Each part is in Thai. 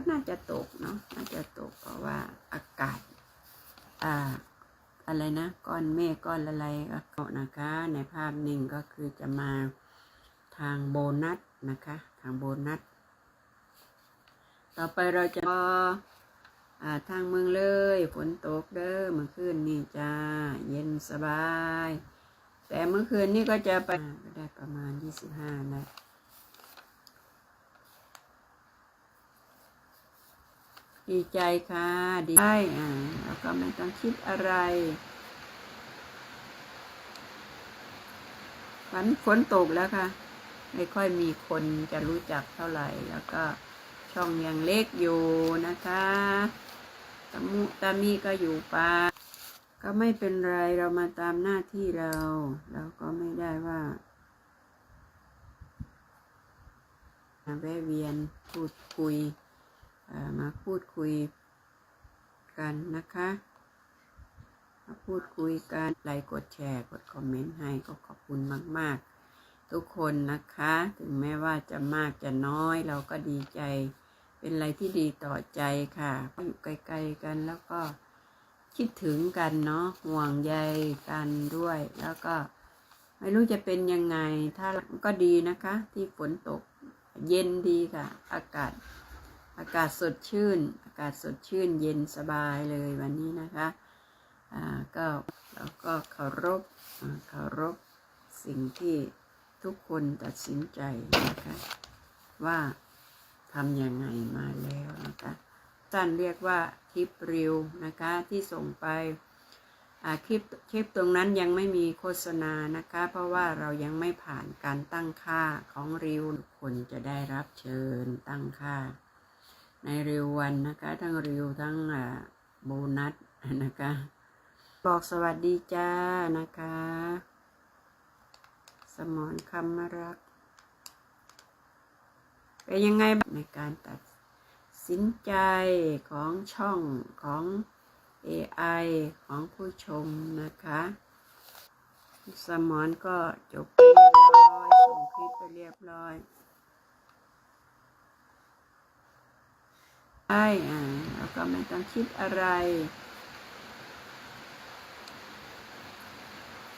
ก็น่าจะตกเนาะน่าจะตกเพราะว่าอากาศอ่าอะไรนะก้อนเมฆก้อนอะไรก็นะคะ ในภาพหนิ่งก็คือจะมาทางโบนัสนะคะ ทางโบนัส ต่อไปเราจะอ่าทางเมืองเลยฝนตกเด้อเมื่อคืนนี่จ้า เย็นสบาย แต่เมื่อคืนนี่ก็จะไปได้ประมาณ25นะ ดีใจค่ะ ดีใจอ่าแล้วก็ไม่ต้องคิดอะไรฝันฝนตกแล้วค่ะ ไม่ค่อยมีคนจะรู้จักเท่าไหร่ แล้วก็ช่องยังเล็กอยู่นะคะตะมุตามีก็อยู่ป่าก็ไม่เป็นไรเรามาตามหน้าที่เรา เราก็ไม่ได้ว่าแวะเวียนพูดคุย มาพูดคุยกันนะคะ มาพูดคุยกัน ไลค์กดแชร์ กดคอมเมนต์ให้ก็ขอบคุณมาก ๆ ทุกคนนะคะ ถึงแม้ว่าจะมากจะน้อยเราก็ดีใจ เป็นอะไรที่ดีต่อใจค่ะอยู่ไกลๆกันแล้วก็คิดถึงกันเนาะห่วงใยกันด้วย แล้วก็ไม่รู้จะเป็นยังไง ถ้าก็ดีนะคะ ที่ฝนตกเย็นดีค่ะ อากาศ อากาศสดชื่น อากาศสดชื่นเย็นสบายเลยวันนี้นะคะอ่าก็เราก็เคารพเคารพสิ่งที่ทุกคนตัดสินใจนะคะว่าทำยังไงมาแล้วนะคะสั้นเรียกว่าคลิปริวนะคะที่ส่งไปคลิปคลิปตรงนั้นยังไม่มีโฆษณานะคะ เพราะว่าเรายังไม่ผ่านการตั้งค่าของริวคนจะได้รับเชิญตั้งค่า ในริววันนะคะ ทั้งริวทั้งโบนัสนะคะ บอกสวัสดีจ้านะคะ สมอนคำมารักเป็นยังไงบ้างในการตัดสินใจของช่องของ AI ของผู้ชมนะคะสมอนก็จบไปเรียบร้อยส่งคลิปไปเรียบร้อยใช่ อ่าแล้วก็ไม่ต้องคิดอะไร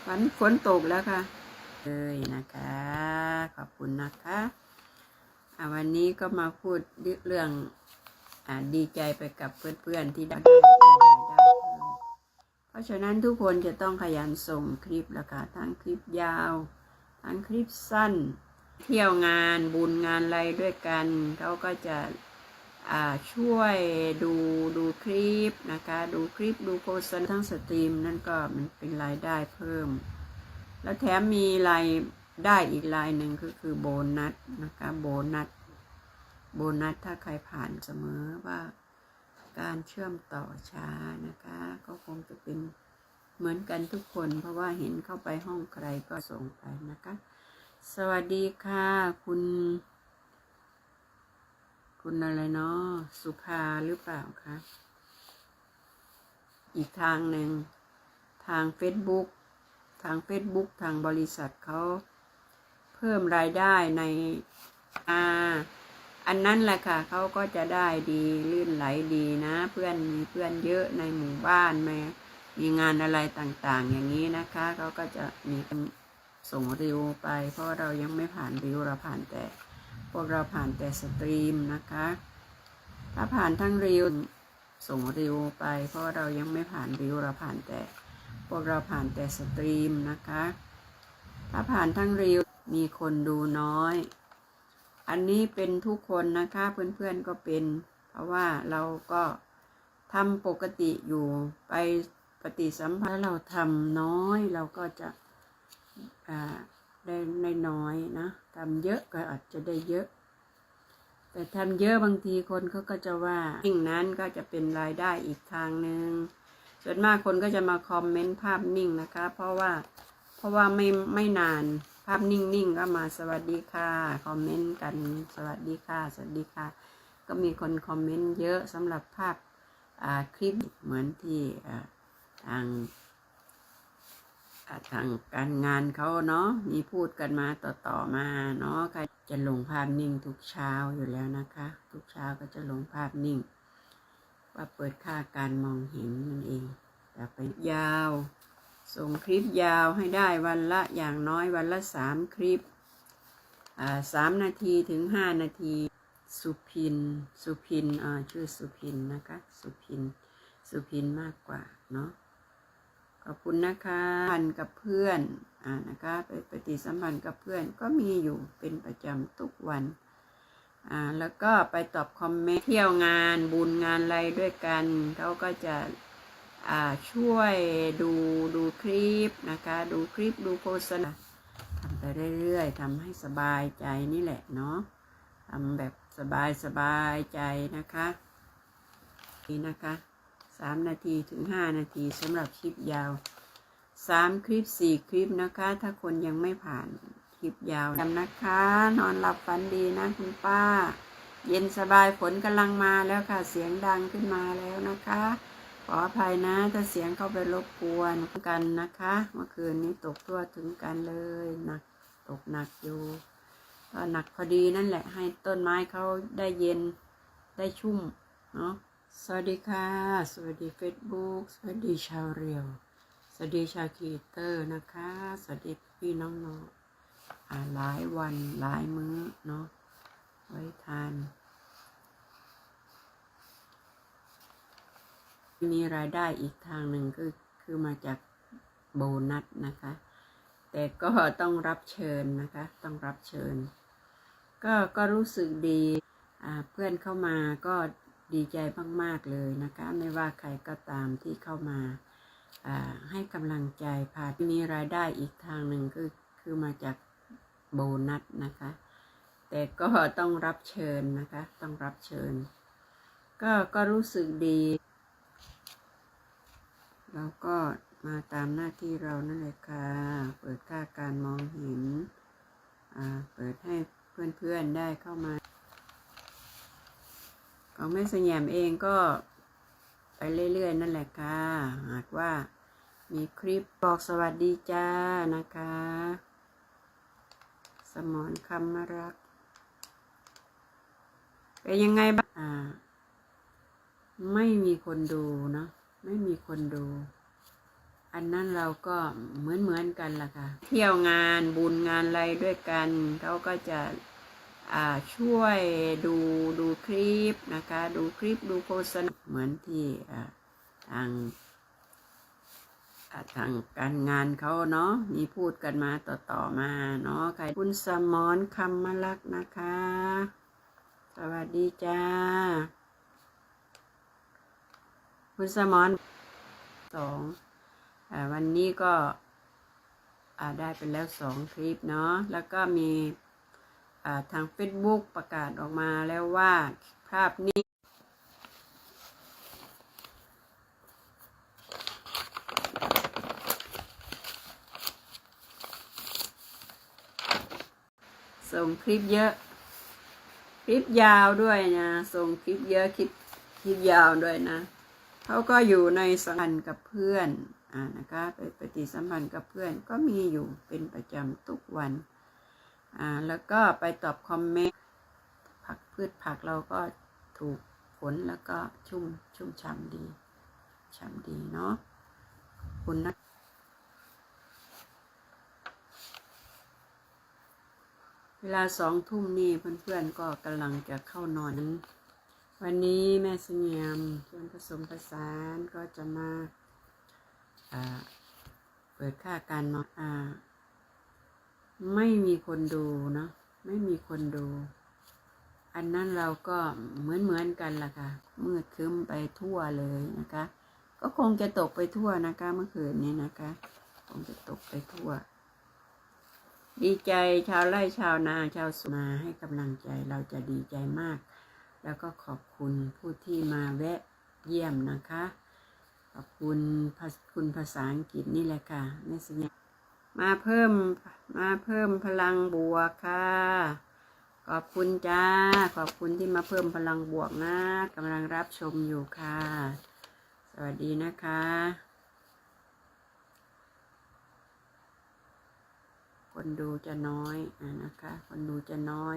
ฝันฝนตกแล้วค่ะเลยนะคะ ขอบคุณนะคะอ่าวันนี้ก็มาพูดเรื่องอดีใจไปกับเพื่อนๆที่ได้ได้เพิ่มเพราะฉะนั้นทุกคนจะต้องขยันส่งคลิปแล้วค่ะทั้งคลิปยาว ทั้งคลิปสั้น เที่ยวงานบุญงานอะไรด้วยกันเขาก็จะ ช่วยดูดูคลิปนะคะ ดูคลิปดูโฆษณาทั้งสตรีมนั่นก็มันเป็นรายได้เพิ่ม แล้วแถมมีรายได้อีกรายหนึ่งก็คือโบนัสนะคะโบนัสโบนัสถ้าใครผ่านเสมอว่าการเชื่อมต่อช้านะคะ ก็คงจะเป็นเหมือนกันทุกคน เพราะว่าเห็นเข้าไปห้องใครก็ส่งไปนะคะ สวัสดีค่ะคุณ คุณอะไรเนาะสุภาหรือเปล่าคะ อีกทางหนึ่ง ทาง Facebook ทาง Facebook ทางบริษัทเขาเพิ่มรายได้ในอาอันนั้นแหละค่ะเขาก็จะได้ดีลื่นไหลดีนะ เพื่อนมีเพื่อนเยอะในหมู่บ้านมมีงานอะไรต่างๆ อย่างนี้นะคะเขาก็จะมีส่งริวไป เพราะเรายังไม่ผ่านริวเราผ่านแต่ พวกเราผ่านแต่สตรีมนะคะ ถ้าผ่านทั้งริวส่งริวไป เพราะเรายังไม่ผ่านริวเราผ่านแต่ พวกเราผ่านแต่สตรีมนะคะ ถ้าผ่านทั้งริวมีคนดูน้อย อันนี้เป็นทุกคนนะคะเพื่อนๆก็เป็น เพราะว่าเราก็ทำปกติอยู่ไปปฏิสัมพันธ์เราทำน้อยเราก็จะอ่า ได้น้อยนะทำเยอะก็อาจจะได้เยอะ แต่ทำเยอะบางทีคนเขาก็จะว่าสิ่งนั้นก็จะเป็นรายได้อีกทางหนึ่งส่วนมากคนก็จะมาคอมเมนต์ภาพนิ่งนะคะ เพราะว่าเพราะว่าไม่ไม่นานภาพนิ่งๆก็มาสวัสดีค่ะคอมเมนต์กันสวัสดีค่ะ สวัสดีค่ะ ก็มีคนคอมเมนต์เยอะสำหรับภาพอ่าคลิปเหมือนที่อ่าทาง ทางการงานเขาเนาะมีพูดกันมาต่อๆมาเนาะใครจะลงภาพนิ่งทุกเช้าอยู่แล้วนะคะ ทุกเช้าก็จะลงภาพนิ่ง ว่าเปิดค่าการมองเห็นนั่นเองอย่าไปยาว ส่งคลิปยาวให้ได้วันละอย่างน้อยวันละสามคลิปอ่าสามนาทีถึงห้านาทีสุพิน สุพินอ่าชื่อสุพินนะคะ สุพิน สุพินมากกว่าเนาะ ขอบคุณนะคะพันกับเพื่อนอ่านะคะไปปฏิสัมพันธ์กับเพื่อนก็มีอยู่เป็นประจำทุกวันอ่าแล้วก็ไปตอบคอมเมนต์เที่ยวงานบุญงานอะไรด้วยกันเขาก็จะอ่าช่วยดูดูคลิปนะคะ ดูคลิปดูโฆษณาทำไปเรื่อยๆทำให้สบายใจนี่แหละเนาะทำแบบสบายสบายใจนะคะนี่นะคะ สามนาทีถึงห้านาทีสำหรับคลิปยาวสามคลิปสี่คลิปนะคะ ถ้าคนยังไม่ผ่านคลิปยาวจำนะคะ นอนหลับฝันดีนะคุณป้า เย็นสบายฝนกำลังมาแล้วค่ะเสียงดังขึ้นมาแล้วนะคะ ขออภัยนะถ้าเสียงเข้าไปรบกวนกันนะคะ เมื่อคืนนี้ตกทั่วถึงกันเลยหนักตกหนักอยู่ก็หนักพอดีนั่นแหละให้ต้นไม้เขาได้เย็นได้ชุ่มเนาะ สวัสดีค่ะ สวัสดี Facebook สวัสดีชาวเรียว สวัสดีชาวคีเตอร์นะคะ สวัสดีพี่น้องๆอ่าหลายวันหลายมื้อเนาะไว้ทาน มีรายได้อีกทางหนึ่งคือคือมาจากโบนัสนะคะ แต่ก็ต้องรับเชิญนะคะ ต้องรับเชิญ ก็ก็รู้สึกดีอ่าเพื่อนเข้ามาก็ ดีใจมาก ๆ เลยนะคะ ไม่ว่าใครก็ตามที่เข้ามาให้กำลังใจพาที่มีรายได้อีกทางหนึ่งคือคือมาจากโบนัสนะคะ แต่ก็ต้องรับเชิญนะคะ ต้องรับเชิญ ก็ก็รู้สึกดีเราก็มาตามหน้าที่เรานั่นแหละค่ะ เปิดค่าการมองเห็น เปิดให้เพื่อนๆได้เข้ามา ของแม่สยามเองก็ไปเรื่อยๆ นั่นแหละค่ะ หากว่ามีคลิปบอกสวัสดีจ้านะคะ สมอนคำมารัก เป็นยังไงบ้างอ่า ไม่มีคนดูเนาะไม่มีคนดู อันนั้นเราก็เหมือนเหมือนๆกันล่ะค่ะ เที่ยวงานบุญงานอะไรด้วยกันเขาก็จะ ช่วยดูดูคลิปนะคะ ดูคลิปดูโฆษณาเหมือนที่ทางทางการงานเขาเนาะมีพูดกันมาต่อต่อๆมาเนาะใครคุณสมอนคำมะลักนะคะ สวัสดีจ้า คุณสมอนสองอวันนี้ก็ได้ไปแล้วสองคลิปเนาะแล้วก็มี ทาง Facebook ประกาศออกมาแล้วว่าภาพนี้ส่งคลิปเยอะ คลิปยาวด้วยนะส่งคลิปเยอะคลิปคลิปยาวด้วยนะเขาก็อยู่ในสัมพันธ์กับเพื่อนอ่านะคะไปปฏิสัมพันธ์กับเพื่อนก็มีอยู่เป็นประจำทุกวัน อ่าแล้วก็ไปตอบคอมเมนต์ผักพืชผักเราก็ถูกฝนแล้วก็ชุ่มชุ่มฉ่ำดีฉ่ำดีเนาะคุณนะเวลาสองทุ่มนี่เพื่อนๆก็กำลังจะเข้านอนวันนี้แม่เสงียมเพื่อนผสมผสานก็จะมาเปิดค่าการนอนอ่า ไม่มีคนดูเนาะไม่มีคนดู อันนั้นเราก็เหมือนเหมือนๆกันล่ะค่ะ มืดครึ้มไปทั่วเลยนะคะ ก็คงจะตกไปทั่วนะคะ เมื่อคืนนี้นะคะ คงจะตกไปทั่ว ดีใจชาวไร่ชาวนาชาวสวนมาให้กำลังใจเราจะดีใจมาก แล้วก็ขอบคุณผู้ที่มาแวะเยี่ยมนะคะ ขอบคุณคุณภาษาอังกฤษนี่แหละค่ะแม่สัญญา มาเพิ่มมาเพิ่มพลังบวกค่ะ ขอบคุณจ้า ขอบคุณที่มาเพิ่มพลังบวกนะกำลังรับชมอยู่ค่ะ สวัสดีนะคะคนดูจะน้อยอ่านะคะ คนดูจะน้อย